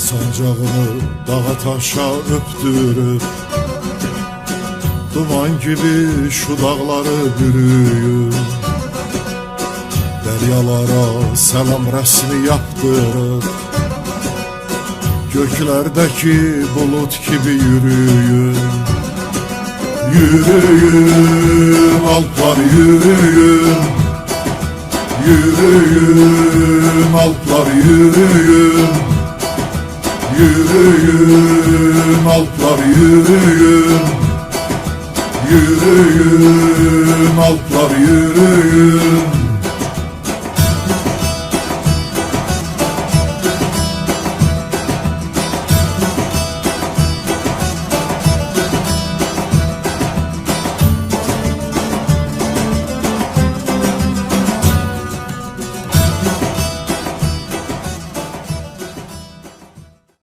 bayrağını dağa taşa öptürüp Duman gibi şu dağları bürüyün Deryalara selam resmi yaptırıp Göklerdeki bulut gibi yürüyün Yürüyün alplar yürüyün. Yürüyün alplar yürüyün Yürüyün alplar yürüyün Yürüyün alplar yürüyün